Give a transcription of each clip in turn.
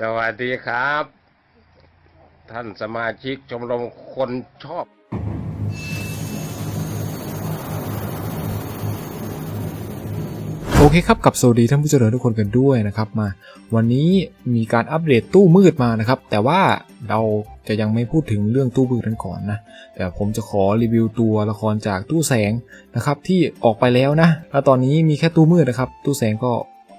สวัสดีครับ ท่านสมาชิกชมรมคนชอบ โอเคครับกับสวัสดีท่านผู้เจริญทุกคนกันด้วยนะครับมา วันนี้มีการอัปเดตตู้มืดมานะครับ แต่ว่าเราจะยังไม่พูดถึงเรื่องตู้มืดกันก่อนนะ แต่ผมจะขอรีวิวตัวละครจากตู้แสงนะครับ ที่ออกไปแล้วนะแล้วตอนนี้มีแค่ตู้มืดนะครับ ตู้แสงก็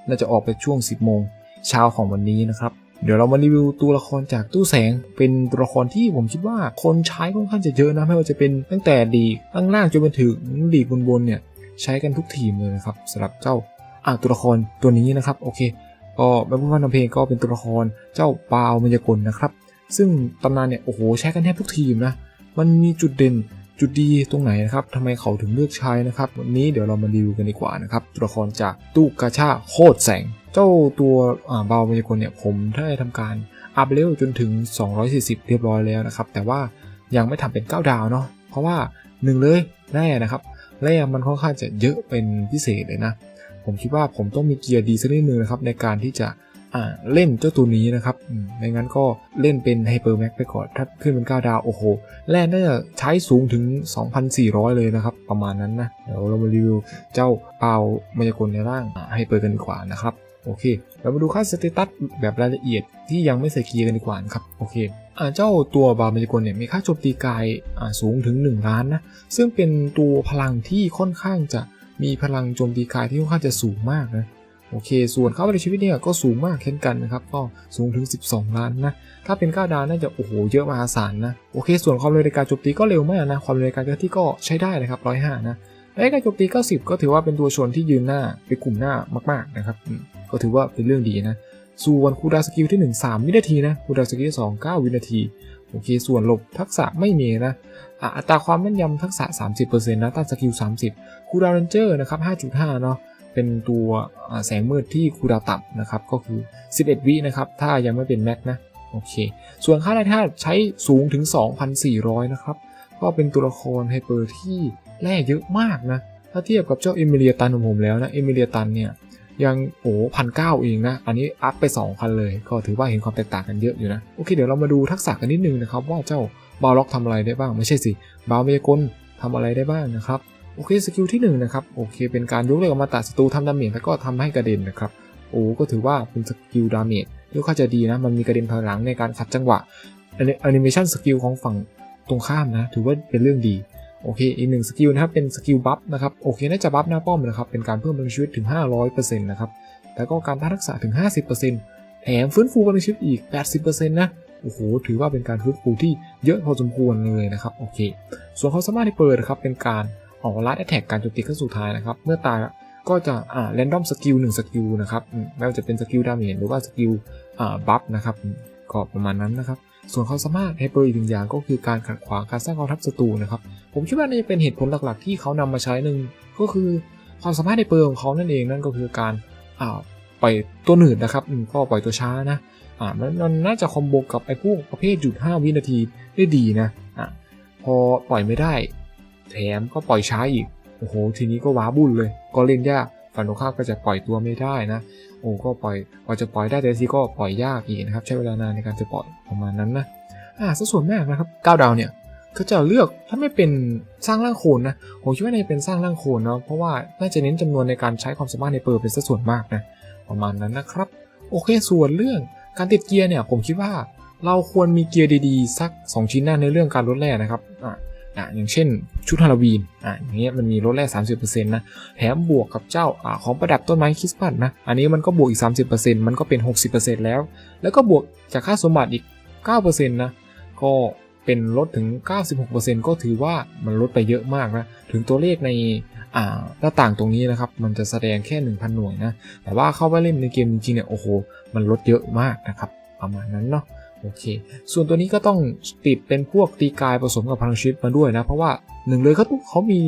น่าจะออกไปช่วง 10โมงเช้าของวันนี้นะครับ เดี๋ยวเรามารีวิวตัวละครจากตู้แสง เป็นตัวละครที่ผมคิดว่าคนใช้ค่อนข้างจะเยอะนะไม่ว่าจะเป็นตั้งแต่ดีกล่างจนไปถึงดีกบนเนี่ยใช้กันทุกทีมเลยนะครับสำหรับเจ้าอ่าตัวละครตัวนี้นะครับโอเคก็แบบพูดว่าทำเพลงก็เป็นตัวละครเจ้าปาวมายากลนะครับ ซึ่งตำนานเนี่ยโอ้โหใช้กันแทบทุกทีมนะมันมีจุดเด่นจุดดีตรงไหนนะครับทำไมเขาถึงเลือกใช้นะครับ วันนี้เดี๋ยวเรามารีวิวกันดีกว่านะครับตัวละครจากตู้กาชาโคตรแสง เจ้าตัวอ่าบาวมายากลเนี่ยผมได้ทำการอัพเลเวลจนถึง 240 เรียบร้อยแล้วนะครับ แต่ว่ายังไม่ทำเป็น 9 ดาวเนาะเพราะว่าหนึ่งเลยแร่นะครับแร่มันค่อนข้างจะเยอะเป็นพิเศษเลยนะ ผมคิดว่าผมต้องมีเกียร์ดีสักนิดนึงนะครับ ในการที่จะเล่นเจ้าตัวนี้นะครับไม่งั้นก็เล่นเป็นไฮเปอร์แม็กไปก่อน ถ้าขึ้นเป็น 9 ดาว โอ้โหแล่น่าจะใช้สูงถึง 2,400 เลยนะครับ ประมาณนั้นนะ เดี๋ยวเรามารีวิวเจ้าเปามายากลในร่างไฮเปอร์กันดีกว่านะครับ โอเค เรามาดูค่าสเตตัสแบบรายละเอียดที่ยังไม่ใส่เกียร์กันดีกว่านะครับโอเคอ่าเจ้าตัวบาเมายากลเนี่ยมีค่าโจมตีกายอ่าสูงถึง 1 ล้านนะซึ่งเป็นตัวพลังที่ค่อนข้างจะมีพลังโจมตีกายที่ค่อนข้างจะสูงมากนะโอเค ส่วนเข้าไปในชีวิตเนี่ยก็สูงมากเช่นกันนะครับ ก็สูงถึง 12 ล้านนะ ถ้าเป็น9ดาวน่าจะโอ้โหเยอะมหาศาลนะ โอเค ส่วนความเร็วในการโจมตีก็เร็วมากนะ ความเร็วในการเคลื่อนที่ก็ใช้ได้นะครับ 105 นะและการโจมตี 90 ก็ถือว่าเป็นตัวชนที่ยืนหน้าเป็นกลุ่มหน้ามากๆนะครับ ก็ถือว่าเป็นเรื่องดีนะ ส่วนคูดาสกิลที่ 1 3 วินาทีนะคูดาสกิลที่2 9 วินาทีโอเค ส่วนหลบทักษะไม่มีนะอัตราความแม่นยำทักษะ 30%นะต้านสกิล 30 คูดาวเรนเจอร์นะครับ 5.5 เนาะเป็นตัวแสงมืดที่คูดาวต่ำนะครับ ก็คือ 11 วินะครับ ถ้ายังไม่เป็นแม็กนะ โอเค ส่วนค่าแร่ธาตุใช้สูงถึง 2,400 นะครับ ก็เป็นตัวละครไฮเปอร์ที่แร่เยอะมากนะ ถ้าเทียบกับเจ้าเอมิเลียตันของผมแล้วนะ เอมิเลียตันเนี่ย ยังโอ้พันเก้าเองนะ อันนี้อัพไป2,000เลย ก็ถือว่าเห็นความแตกต่างกันเยอะอยู่นะ โอเค เดี๋ยวเรามาดูทักษะกันนิดนึงนะครับ ว่าเจ้าบาล็อกทำอะไรได้บ้าง ไม่ใช่สิ บาเมยกลทำอะไรได้บ้างนะครับ โอเค สกิลที่1นนะครับ โอเค เป็นการยกเลิกอมตะศัตรูทำดาเมจแล้วก็ทำให้กระเด็นนะครับ โอ้ก็ถือว่าเป็นสกิลดาเมจที่ค่อนข้าจะดีนะ มันมีกระเด็นถอยหลังในการขัดจังหวะแอนิเมชันสกิลของฝั่งตรงข้ามนะ ถือว่าเป็นเรื่องดี โอเคอีกหนึ่งสกิลนะครับเป็นสกิลบัฟนะครับโอเคน่าจะบัฟหน้าป้อมนะครับเป็นการเพิ่มพลังชีวิตถึง 500%นะครับแล้วก็การต้าทักษะถึง 50%แถมฟื้นฟูพลังชีวิตอีก 80%นะโอ้โหถือว่าเป็นการฟื้นฟูที่เยอะพอสมควรเลยนะครับโอเค ส่วนความสามารถที่เปิดนะครับเป็นการออกลัดแอทแทกการโจมตีขั้นสุดท้ายนะครับเมื่อตายก็จะอ่าแรนดอมสกิลหนึ่งสกิลนะครับไม่ว่าจะเป็นสกิลดาเมจหรือว่าสกิลอ่าบัฟนะครับก็ประมาณนั้นนะครับ ส่วนความสามารถไฮเปอร์อีกหนึ่งอย่างก็คือการขัดขวางการสร้างกองทัพศัตรูนะครับ ผมคิดว่านี่เป็นเหตุผลหลักๆ ที่เขานำมาใช้หนึ่งก็คือความสามารถในเปอร์ของเขานั่นเองนั่นก็คือการอ่าปล่อยตัวหนืดนะครับอืมก็ปล่อยตัวช้านะอ่ามันน่าจะคอมโบกับไอ้พวกประเภทหยุด5วินาทีได้ดีนะอะพอปล่อยไม่ได้ แถมก็ปล่อยช้าอีกโอ้โหทีนี้ก็ว้าบุญเลย ก็เล่นยาก ฝันตรงข้ามก็จะปล่อยตัวไม่ได้นะ โอ้ก็ปล่อยกว่าจะปล่อยได้แต่ทีก็ปล่อยยากอีกนะครับ ใช้เวลานานในการจะปล่อยประมาณนั้นนะอ่าสัดส่วนมากนะครับ9ดาวเนี่ยก็จะเลือกถ้าไม่เป็นสร้างร่างโคลนนะผมคิดว่าในเป็นสร้างร่างโคลนเนาะเพราะว่าน่าจะเน้นจำนวนในการใช้ความสามารถในเปิดเป็นสัดส่วนมากนะประมาณนั้นนะครับ โอเคส่วนเรื่องการติดเกียร์เนี่ยผมคิดว่าเราควรมีเกียร์ดีๆ สัก 2 ชิ้นหน้าในเรื่องการลดแร่นะครับ อ่าอ่าอย่างเช่นชุดฮาโลวีนอ่าอย่างเงี้ยมันมีลดแร่30%นะแถมบวกกับเจ้าอ่าของประดับต้นไม้คริสต์มาสนะอันนี้มันก็บวกอีก 30%มันก็เป็น 60%แล้ว แล้วก็บวกจากค่าสมบัติอีก 9%นะก็เป็นลดถึง 96%ก็ถือว่ามันลดไปเยอะมากนะถึงตัวเลขในอ่าหน้าต่างตรงนี้นะครับ มันจะแสดงแค่ 1,000 หน่วยนะ แต่ว่าเข้าไปเล่นในเกมจริงๆเนี่ย โอ้โห มันลดเยอะมากนะครับ ประมาณนั้นเนาะ โอเค ส่วนตัวนี้ก็ต้องติดเป็นพวกตีกายผสมกับพลังชีวิตมาด้วยนะ เพราะว่าหนึ่งเลยเขาเขามี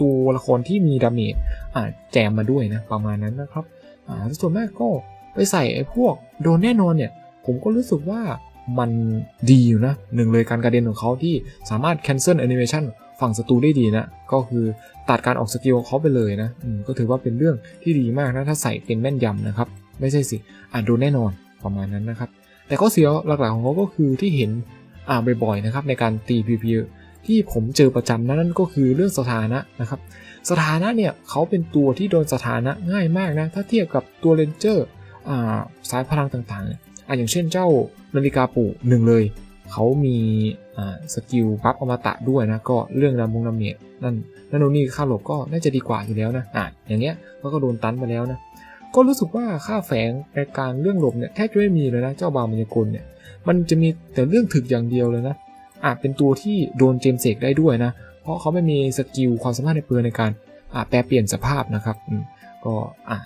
ตัวละครที่มีดาเมจอ่าแจมมาด้วยนะ ประมาณนั้นนะครับอ่าส่วนมากก็ไปใส่ไอ้พวกโดนแน่นอนเนี่ย ผมก็รู้สึกว่ามันดีอยู่นะหนึ่งเลยการกระเด็นของเขาที่สามารถ cancel animation ฝั่งศัตรูได้ดีนะ ก็คือตัดการออกสกิลของเขาไปเลยนะก็ถือว่าเป็นเรื่องที่ดีมากนะ ถ้าใส่เป็นแม่นยำนะครับ ไม่ใช่สิอ่านโดนแน่นอนประมาณนั้นนะครับ แต่ข้อเสียหลักๆของเขาก็คือที่เห็นอ่าบ่อยๆนะครับในการตี PVP ที่ผมเจอประจำนั่นก็คือเรื่องสถานะนะครับ สถานะเนี่ยเขาเป็นตัวที่โดนสถานะง่ายมากนะ ถ้าเทียบกับตัวเลนเจอร์อ่าสายพลังต่างๆอะอย่างเช่นเจ้านาฬิกาปู่หนึ่งเลย เขามีอ่าสกิลบัฟอมตะด้วยนะ ก็เรื่องดำมงดาเมจนั่นนั่นโนนนี่ค่าหลบก็น่าจะดีกว่าอยู่แล้วนะอะอย่างเงี้ยเขาก็โดนตันไปแล้วนะ ก็รู้สึกว่าค่าแฝงในการเรื่องหลบเนี่ยแทบจะไม่มีเลยนะเจ้าบามัญกลเนี่ยมันจะมีแต่เรื่องถึกอย่างเดียวเลยนะอาจเป็นตัวที่โดนเจมเสกได้ด้วยนะ เพราะเขาไม่มีสกิลความสามารถในปืนในการอ่าแปลเปลี่ยนสภาพนะครับก็อ่า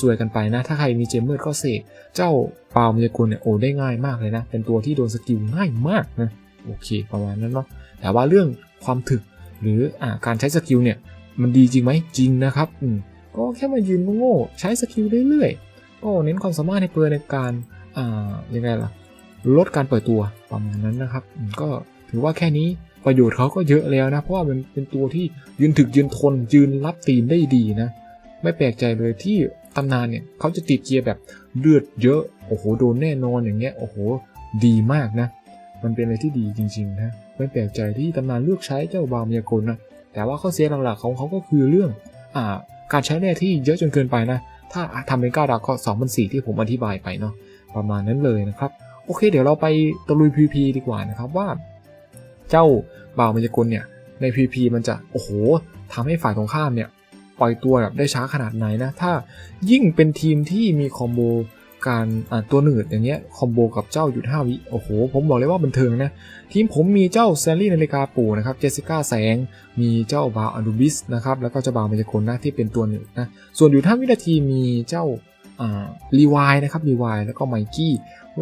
สวยๆกันไปนะ ถ้าใครมีเจมเมอร์ก็เสกเจ้าปาวมัญญกลเนี่ยโอ้ได้ง่ายมากเลยนะ เป็นตัวที่โดนสกิลง่ายมากนะโอเคประมาณนั้นเนาะแต่ว่าเรื่องความถึกหรืออการใช้สกิลเนี่ยมันดีจริงไหมจริงนะครับอืม ก็แค่มายืนโง่ๆใช้สกิลเรื่อยๆ ก็เน้นความสามารถในปืนในการอ่ายังไงล่ะ ลดการเปิดตัวประมาณนั้นนะครับ ก็ถือว่าแค่นี้ประโยชน์เขาก็เยอะแล้วนะ เพราะว่ามันเป็นตัวที่ยืนถึกยืนทนยืนรับตีนได้ดีนะ ไม่แปลกใจเลยที่ตำนานเนี่ยเขาจะติดเกียร์แบบเลือดเยอะ โอ้โหโดนแน่นอนอย่างเงี้ยโอ้โหดีมากนะ มันเป็นอะไรที่ดีจริงๆนะไม่แปลกใจที่ตำนานเลือกใช้เจ้าบามยากลนะแต่ว่าข้อเสียหลักๆของเขาก็คือเรื่องอ่า การใช้แร่ที่เยอะจนเกินไปนะ ถ้าทำเป็นก้าดาวก็สองพันสี่ที่ผมอธิบายไปเนาะประมาณนั้นเลยนะครับ โอเค เดี๋ยวเราไปตะลุย PVP ดีกว่านะครับว่า เจ้าบ่าวมายากลเนี่ยใน PVP มันจะโอ้โหทำให้ฝ่ายตรงข้ามเนี่ยปล่อยตัวแบบได้ช้าขนาดไหนนะ ถ้ายิ่งเป็นทีมที่มีคอมโบ การตัวหนืดอย่างเงี้ยคอมโบกับเจ้าหยุด5วิโอ้โห ผมบอกเลยว่าบันเทิงนะ ทีมผมมีเจ้าแซลลี่นาฬิกาปู่นะครับเจสสิก้าแสง มีเจ้าบาวอนูบิสนะครับแล้วก็เจ้าบาวมายากลนะที่เป็นตัวหนึ่งนะส่วนอยู่ท่าวินาทีมีเจ้ารีวายนะครับรีวายแล้วก็ไมกี้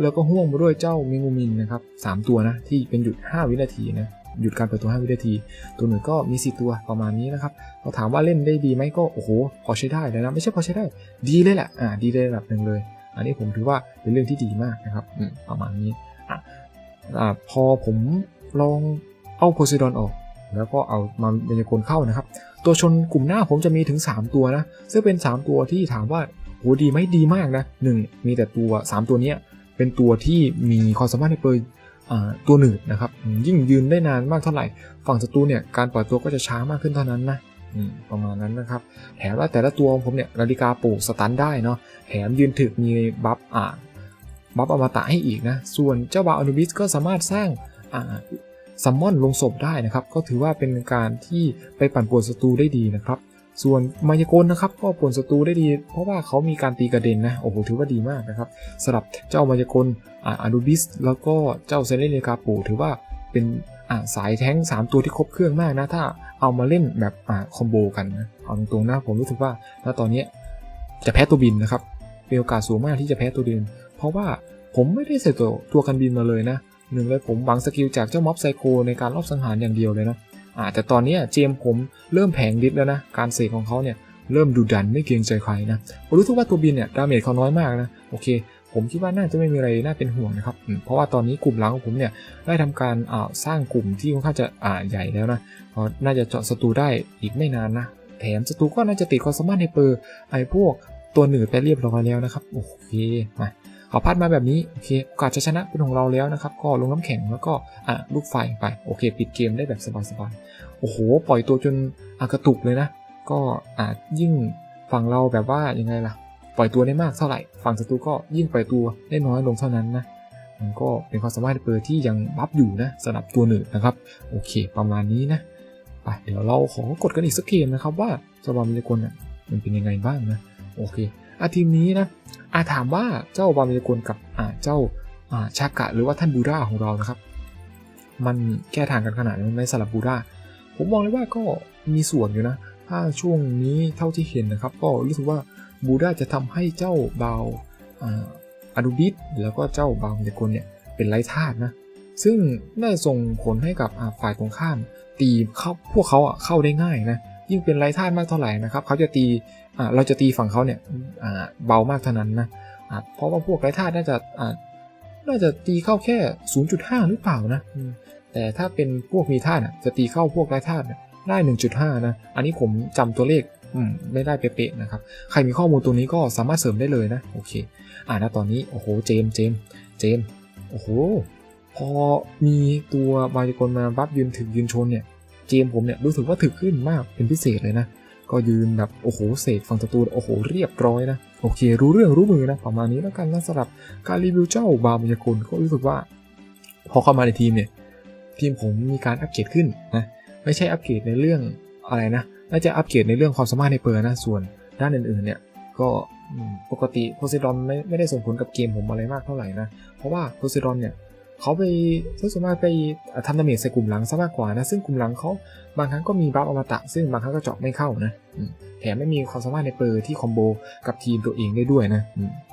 แล้วก็ห่วงมาด้วยเจ้าเมงูมินนะครับสามตัวนะที่เป็นหยุด 5 วินาทีนะหยุดการเปิดตัว 5 วินาที ตัวหนึ่งก็มี 4 ตัวประมาณนี้นะครับเราถามว่าเล่นได้ดีไหมก็ โอ้โห พอใช้ได้เลยนะ ไม่ใช่พอใช้ได้ ดีเลยแหละ อ่า ดีเลยระดับหนึ่งเลย อันนี้ผมถือว่าเป็นเรื่องที่ดีมากนะครับอืมประมาณนี้อะอ่าพอผมลองเอาโพไซดอนออกแล้วก็เอามาเบญจกลเข้านะครับ ตัวชนกลุ่มหน้าผมจะมีถึง 3 ตัวนะ ซึ่งเป็น 3 ตัวที่ถามว่าโหดีไหมดีมากนะหนึ่งมีแต่ตัว 3 ตัวเนี้ยเป็นตัวที่มีความสามารถในเปิดตัวหนืดนะครับอืมยิ่งยืนได้นานมากเท่าไหร่ ฝั่งศัตรูเนี่ยการปล่อยตัวก็จะช้ามากขึ้นเท่านั้นนะอืม ประมาณนั้นนะครับ แถมว่าแต่ละตัวของผมเนี่ยนาฬิกาปลูกสตันได้เนาะแถมยืนถึกมีบัฟอ่าบัฟอมตะให้อีกนะ ส่วนเจ้าบาอนุบิสก็สามารถสร้างอ่าซัมมอนลงศพได้นะครับ ก็ถือว่าเป็นการที่ไปปั่นป่วนศัตรูได้ดีนะครับ ส่วนมายากลนะครับ ก็ป่วนศัตรูได้ดี เพราะว่าเขามีการตีกระเด็นนะโอ้โหถือว่าดีมากนะครับสำหรับเจ้ามายากลอ่าอนูบิสแล้วก็เจ้าเซเลนเนกาปูถือว่าเป็น อ่าสายแท้ง 3 ตัวที่ครบเครื่องมากนะ ถ้าเอามาเล่นแบบอ่าคอมโบกันนะเอาตรงๆนะผมรู้สึกว่าณตอนนี้จะแพ้ตัวบินนะครับมีโอกาสสูงมากที่จะแพ้ตัวบิน เพราะว่าผมไม่ได้ใส่ตัวตัวกันบินมาเลยนะหนึ่งเลยผมหวังสกิลจากเจ้าม็อบไซโคในการรอบสังหารอย่างเดียวเลยนะอาแต่ตอนนี้เจมผมเริ่มแผงดิสแล้วนะ การเสกของเขาเนี่ยเริ่มดุดันไม่เกรงใจใครนะผมรู้สึกว่าตัวบินเนี่ยดาเมจเขาน้อยมากนะ โอเค ผมคิดว่าน่าจะไม่มีอะไรน่าเป็นห่วงนะครับ เพราะว่าตอนนี้กลุ่มหลังของผมเนี่ยได้ทำการอ่าสร้างกลุ่มที่ค่อนข้างจะอ่าใหญ่แล้วนะก็น่าจะเจาะศัตรูได้อีกไม่นานนะ แถมศัตรูก็น่าจะติดความสามารถในเปอร์ไอ้พวกตัวหนืดไปเรียบร้อยแล้วนะครับ โอเคมาขอพัดมาแบบนี้โอเคโอกาสจะชนะเป็นของเราแล้วนะครับ ก็ลงน้ำแข็งแล้วก็อ่าลูกไฟไปโอเค ปิดเกมได้แบบสบายๆโอ้โห ปล่อยตัวจนอากระตุกเลยนะ ก็อาจยิ่งฝั่งเราแบบว่ายังไงล่ะ ปล่อยตัวได้มากเท่าไหร่ ฝั่งศัตรูก็ยิ่งปล่อยตัวได้น้อยลงเท่านั้นนะมันก็เป็นความสามารถเปอร์ที่ยังบัฟอยู่นะสำหรับตัวหนึ่งนะครับ โอเค ประมาณนี้นะไปเดี๋ยวเราขอกดกันอีกสักเกมนะครับว่าสบามิลกลเนี่ยมันเป็นยังไงบ้างนะโอเคอาทีมนี้นะอาถามว่าเจ้าบามิลกลกับอ่าเจ้าอ่าชากะหรือว่าท่านบูราของเรานะครับ มันแก้ทางกันขนาดนั้นไหมสำหรับบูราผมมองเลยว่าก็มีส่วนอยู่นะ ถ้าช่วงนี้เท่าที่เห็นนะครับ ก็รู้สึกว่า บูดาจะทำให้เจ้าบาวอาดูบิสแล้วก็เจ้าบาวเดกลเนี่ยเป็นไร้ธาตุนะ ซึ่งน่าจะส่งผลให้กับฝ่ายตรงข้าม ตีเข้าพวกเขาอะเข้าได้ง่ายนะ ยิ่งเป็นไร้ธาตุมากเท่าไหร่นะครับเขาจะตีเราจะตีฝั่งเขาเนี่ยเบามากเท่านั้นนะเพราะว่าพวกไร้ธาตุน่าจะอ่าน่าจะตีเข้าแค่ 0.5 หรือเปล่านะ แต่ถ้าเป็นพวกมีธาตุจะตีเข้าพวกไร้ธาตุเนี่ยได้ 1.5 นะ อันนี้ผมจำตัวเลข ไม่ได้เป๊ะๆนะครับ ใครมีข้อมูลตรงนี้ก็สามารถเสริมได้เลยนะ โอเค อ่าณตอนนี้ โอ้โห เจม เจม เจม โอ้โห พอมีตัวมายากลมาบัฟยืนถึงยืนชนเนี่ย เจมผมเนี่ยรู้สึกว่าถึกขึ้นมากเป็นพิเศษเลยนะ ก็ยืนแบบ โอ้โห เสกฝั่งศัตรูโอ้โห เรียบร้อยนะ โอเค รู้เรื่องรู้มือนะ ประมาณนี้แล้วกันนะสำหรับการรีวิวเจ้าบามายากลก็รู้สึกว่า พอเข้ามาในทีมเนี่ย ทีมผมมีการอัปเกรดขึ้นนะ ไม่ใช่อัปเกรดในเรื่องอะไรนะ น่าจะอัปเกรดในเรื่องความสามารถในเปอร์นะ ส่วนด้านอื่นๆเนี่ย ก็ปกติโพไซดอนไม่ไม่ได้ส่งผลกับเกมผมอะไรมากเท่าไหร่นะ เพราะว่าโพไซดอนเนี่ยเขาไปส่วนมากไปทำดาเมจใส่กลุ่มหลังซะมากกว่านะ ซึ่งกลุ่มหลังเขาบางครั้งก็มีบัฟอมตะ ซึ่งบางครั้งก็เจาะไม่เข้านะแถมไม่มีความสามารถในเปอร์ที่คอมโบกับทีมตัวเองได้ด้วยนะ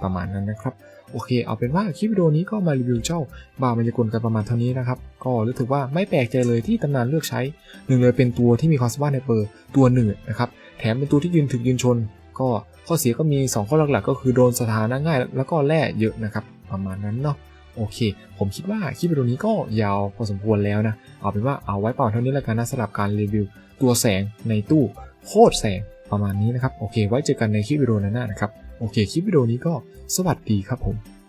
ประมาณนั้นนะครับ โอเค เอาเป็นว่าคลิปวิดีโอนี้ก็มารีวิวเจ้าบาร์มายากลกันประมาณเท่านี้นะครับ ก็รู้สึกว่าไม่แปลกใจเลยที่ตำนานเลือกใช้หนึ่งเลยเป็นตัวที่มีความสามารถในเปอร์ตัวหนึ่งนะครับแถมเป็นตัวที่ยืนถึงยืนชน ก็ข้อเสียก็มี 2 ข้อหลักๆ ก็คือโดนสถานะง่าย แล้วก็แร่เยอะนะครับประมาณนั้นเนาะโอเค ผมคิดว่าคลิปวิดีโอนี้ก็ยาวพอสมควรแล้วนะ เอาเป็นว่าเอาไว้เป่าเท่านี้แล้วกันนะสำหรับการรีวิวตัวแสงในตู้โคตรแสงประมาณนี้นะครับ โอเค ไว้เจอกันในคลิปวิดีโอหน้านะครับ โอเคคลิปวิดีโอนี้ก็สวัสดีครับผม